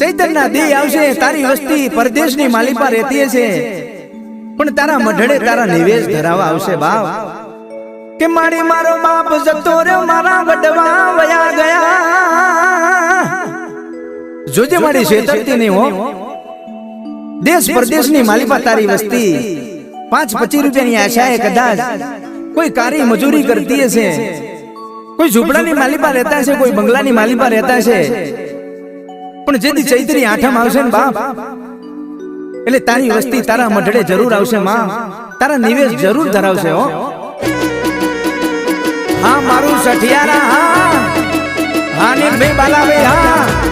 ચૈતનના દેહ આવશે તારી વસ્તી પરદેશની માલિપા રહેતી છે પણ તારા મઢડે તારા નિવેશ ધરાવા આવશે બાપ. કે મારી મારો બાપ જતો રહ્યો મારા વડવા વયા ગયા. જોજે મારી શેતરતી નહીં હો. દેશ પરદેશની માલિપા તારી વસ્તી. પાંચ પચીસ રૂપિયાની આશાએ કદાચ કોઈ કારી મજૂરી કરતી હશે. કોઈ ઝૂંપડાની માલિપા રહેતા છે કોઈ બંગલાની માલિપા રહેતા છે પણ જેથી ચૈત્રી આઠમ આવશે ને બાપ? એટલે તારી વસ્તી તારા મઢડે જરૂર આવશે માં. તારા નિવેશ જરૂર ધરાવશે હો. હા. મારું સઠિયારા હા. હા નીલભાઈ બાલાભાઈ હા.